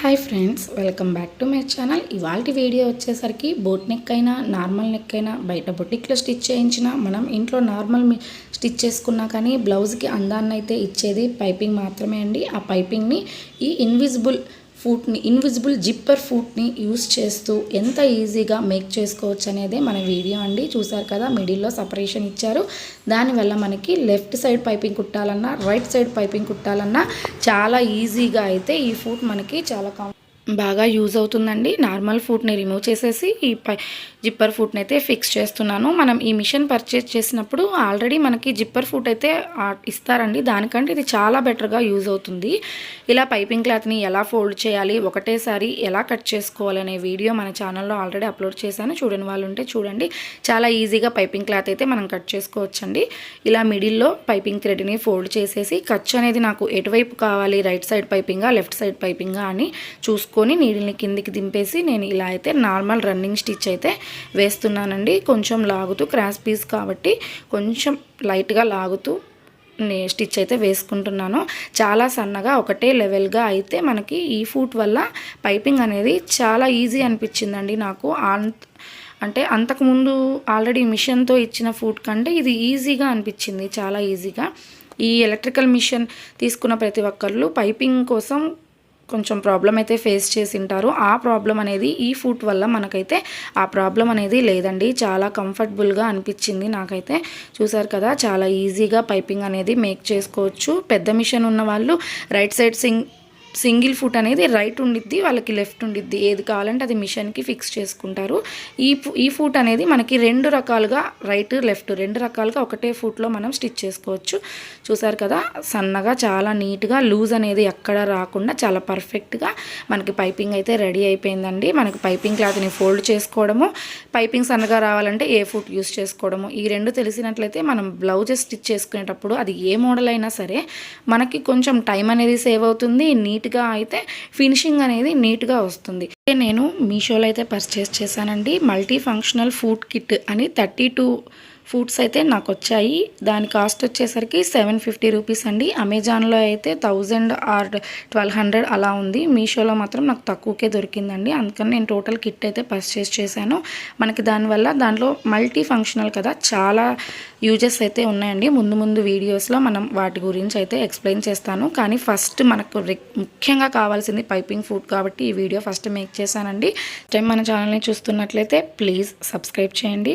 Hi friends welcome back to my channel. ఇవాళ video వచ్చేసరికి boat neck అయినా normal neck అయినా బయట బొటిక్లో స్టిచ్ చేయించినా మనం ఇంట్లో నార్మల్ స్టిచ్ చేసుకున్నా కానీ బ్లౌజ్కి అందాన్ని అయితే ఇచ్చేది పైపింగ్ మాత్రమే అండి. ఆ పైపింగ్ని ఈ ఇన్విజిబుల్ ఫూట్ని ఇన్విజిబుల్ జిప్పర్ ఫూట్ని యూస్ చేస్తూ ఎంత ఈజీగా మేక్ చేసుకోవచ్చు అనేదే మన వీడియో అండి. చూసారు కదా మిడిల్లో సపరేషన్ ఇచ్చారు. దానివల్ల మనకి లెఫ్ట్ సైడ్ పైపింగ్ కుట్టాలన్నా రైట్ సైడ్ పైపింగ్ కుట్టాలన్నా చాలా ఈజీగా అయితే ఈ ఫూట్ మనకి చాలా బాగా యూజ్ అవుతుందండి. నార్మల్ ఫుడ్ని రిమూవ్ చేసేసి ఈ పై జిప్పర్ ఫుడ్ని అయితే ఫిక్స్ చేస్తున్నాను. మనం ఈ మిషన్ పర్చేస్ చేసినప్పుడు ఆల్రెడీ మనకి జిప్పర్ ఫుడ్ అయితే ఇస్తారండి. దానికంటే ఇది చాలా బెటర్గా యూజ్ అవుతుంది. ఇలా పైపింగ్ క్లాత్ని ఎలా ఫోల్డ్ చేయాలి ఒకటేసారి ఎలా కట్ చేసుకోవాలనే వీడియో మన ఛానల్లో ఆల్రెడీ అప్లోడ్ చేశాను. చూడని వాళ్ళు ఉంటే చూడండి. చాలా ఈజీగా పైపింగ్ క్లాత్ అయితే మనం కట్ చేసుకోవచ్చండి. ఇలా మిడిల్లో పైపింగ్ థ్రెడ్ని ఫోల్డ్ చేసేసి ఖర్చు అనేది నాకు ఎటువైపు కావాలి రైట్ సైడ్ పైపింగా లెఫ్ట్ సైడ్ పైపింగా అని చూసుకొని నీడిల్ని కిందికి దింపేసి నేను ఇలా అయితే నార్మల్ రన్నింగ్ స్టిచ్ అయితే వేస్తున్నానండి. కొంచెం లాగుతూ క్రాస్ పీస్ కాబట్టి కొంచెం లైట్గా లాగుతూ స్టిచ్ అయితే వేసుకుంటున్నాను. చాలా సన్నగా ఒకటే లెవెల్గా అయితే మనకి ఈ ఫూట్ వల్ల పైపింగ్ అనేది చాలా ఈజీ అనిపించిందండి నాకు. అంటే అంతకుముందు ఆల్రెడీ మిషన్తో ఇచ్చిన ఫూట్ కంటే ఇది ఈజీగా అనిపించింది చాలా ఈజీగా. ఈ ఎలక్ట్రికల్ మిషన్ తీసుకున్న ప్రతి ఒక్కళ్ళు పైపింగ్ కోసం కొంచెం ప్రాబ్లం అయితే ఫేస్ చేసి ఉంటారు ఆ ప్రాబ్లం అనేది ఈ ఫుడ్ వల్ల మనకైతే ఆ ప్రాబ్లం అనేది లేదండి. చాలా కంఫర్టబుల్గా అనిపించింది నాకైతే. చూసారు కదా చాలా ఈజీగా పైపింగ్ అనేది మేక్ చేసుకోవచ్చు. పెద్ద మిషన్ ఉన్న వాళ్ళు right side sing single foot అనేది రైట్ ఉండిద్ది వాళ్ళకి లెఫ్ట్ ఉండిద్ది. ఏది కావాలంటే అది మిషన్కి ఫిక్స్ చేసుకుంటారు. ఈ ఈ ఫుట్ అనేది మనకి రెండు రకాలుగా రైట్ లెఫ్ట్ రెండు రకాలుగా ఒకటే ఫుట్లో మనం స్టిచ్ చేసుకోవచ్చు. చూసారు కదా సన్నగా చాలా నీట్గా లూజ్ అనేది ఎక్కడ రాకుండా చాలా పర్ఫెక్ట్గా మనకి పైపింగ్ అయితే రెడీ అయిపోయిందండి. మనకి పైపింగ్ క్లాత్ని ఫోల్డ్ చేసుకోవడము పైపింగ్ సన్నగా రావాలంటే ఏ ఫుట్ యూస్ చేసుకోవడము ఈ రెండు తెలిసినట్లయితే మనం బ్లౌజెస్ స్టిచ్ చేసుకునేటప్పుడు అది ఏ మోడల్ అయినా సరే మనకి కొంచెం టైం అనేది సేవ్ అవుతుంది. నీట్ నీట్గా అయితే ఫినిషింగ్ అనేది నీట్గా వస్తుంది. నేను మీషోలో అయితే పర్చేస్ చేశానండి. మల్టీ ఫంక్షనల్ ఫుడ్ కిట్ అని థర్టీ టూ ఫుడ్స్ అయితే నాకు వచ్చాయి. దాని కాస్ట్ వచ్చేసరికి సెవెన్ ఫిఫ్టీ రూపీస్ అండి. అమెజాన్లో అయితే థౌజండ్ ఆర్ ట్వెల్వ్ హండ్రెడ్ అలా ఉంది. మీషోలో మాత్రం నాకు తక్కువకే దొరికిందండి. అందుకని నేను టోటల్ కిట్ అయితే పర్చేస్ చేశాను. మనకి దానివల్ల దాంట్లో మల్టీ ఫంక్షనల్ కదా చాలా యూజెస్ అయితే ఉన్నాయండి. ముందు ముందు వీడియోస్లో మనం వాటి గురించి అయితే ఎక్స్ప్లెయిన్ చేస్తాను. కానీ ఫస్ట్ మనకు ముఖ్యంగా కావాల్సింది పైపింగ్ ఫుడ్ కాబట్టి ఈ వీడియో ఫస్ట్ మేక్ చేశానండి. టైం మన ఛానల్ని చూస్తున్నట్లయితే ప్లీజ్ సబ్స్క్రైబ్ చేయండి.